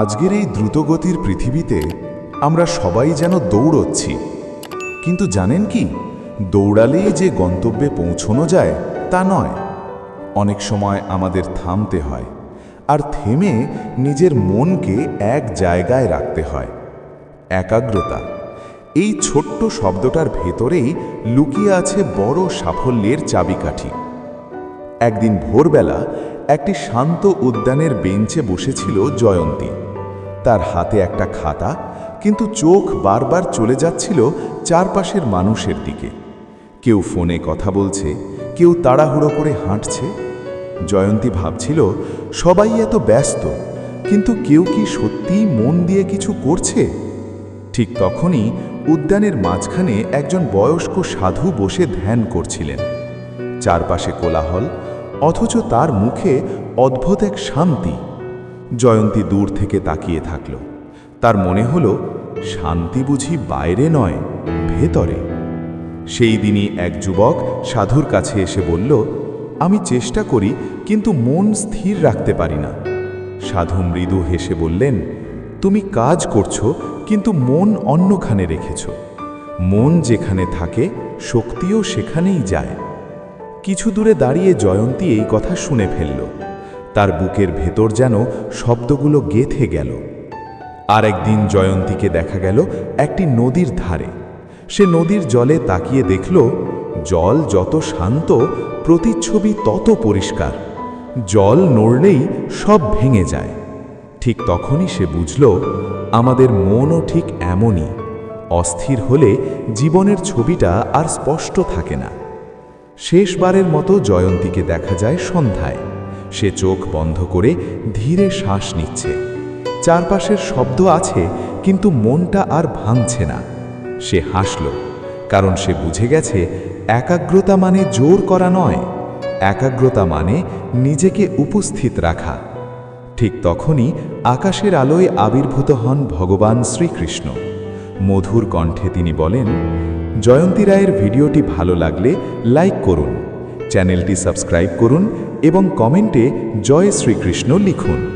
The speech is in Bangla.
আজকের এই দ্রুতগতির পৃথিবীতে আমরা সবাই যেন দৌড়চ্ছি। কিন্তু জানেন কি? দৌড়ালেই যে গন্তব্যে পৌঁছনো যায়, তা নয়। অনেক সময় আমাদের থামতে হয়, আর থেমে নিজের মনকে এক জায়গায় রাখতে হয়। একাগ্রতা, এই ছোট্ট শব্দটার ভেতরেই লুকিয়ে আছে বড় সাফল্যের চাবিকাঠি। একদিন ভোরবেলা একটি শান্ত উদ্যানের বেঞ্চে বসেছিল জয়ন্তী। তার হাতে একটা খাতা, কিন্তু চোখ বারবার চলে যাচ্ছিল চারপাশের মানুষের দিকে। কেউ ফোনে কথা বলছে, কেউ তাড়াহুড়ো করে হাঁটছে। জয়ন্তী ভাবছিল, সবাই এত ব্যস্ত, কিন্তু কেউ কি সত্যিই মন দিয়ে কিছু করছে? ঠিক তখনই উদ্যানের মাঝখানে একজন বয়স্ক সাধু বসে ধ্যান করছিলেন। চারপাশে কোলাহল, অথচ তার মুখে অদ্ভুত এক শান্তি। জয়ন্তী দূর থেকে তাকিয়ে থাকল। তার মনে হলো, শান্তি বুঝি বাইরে নয়, ভেতরে। সেই দিনই এক যুবক সাধুর কাছে এসে বলল, আমি চেষ্টা করি, কিন্তু মন স্থির রাখতে পারি না। সাধু মৃদু হেসে বললেন, তুমি কাজ করছ, কিন্তু মন অন্যখানে রেখেছ। মন যেখানে থাকে, শক্তিও সেখানেই যায়। কিছু দূরে দাঁড়িয়ে জয়ন্তী এই কথা শুনে ফেলল। তার বুকের ভেতর যেন শব্দগুলো গেথে গেল। আর একদিন জয়ন্তীকে দেখা গেল একটি নদীর ধারে। সে নদীর জলে তাকিয়ে দেখল, জল যত শান্ত, প্রতিচ্ছবি তত পরিষ্কার। জল নড়লেই সব ভেঙে যায়। ঠিক তখনই সে বুঝল, আমাদের মনও ঠিক এমনই। অস্থির হলে জীবনের ছবিটা আর স্পষ্ট থাকে না। শেষবারের মতো জয়ন্তীকে দেখা যায় সন্ধ্যায়। সে চোখ বন্ধ করে ধীরে শ্বাস নিচ্ছে। চারপাশের শব্দ আছে, কিন্তু মনটা আর ভাঙছে না। সে হাসল, কারণ সে বুঝে গেছে, একাগ্রতা মানে জোর করা নয়। একাগ্রতা মানে নিজেকে উপস্থিত রাখা। ঠিক তখনই আকাশের আলোয় আবির্ভূত হন ভগবান শ্রীকৃষ্ণ। মধুর কণ্ঠে তিনি বলেন, জয়ন্তী রায়ের ভিডিওটি ভালো লাগলে লাইক করুন, চ্যানেলটি সাবস্ক্রাইব করুন এবং কমেন্টে জয় শ্রীকৃষ্ণ লিখুন।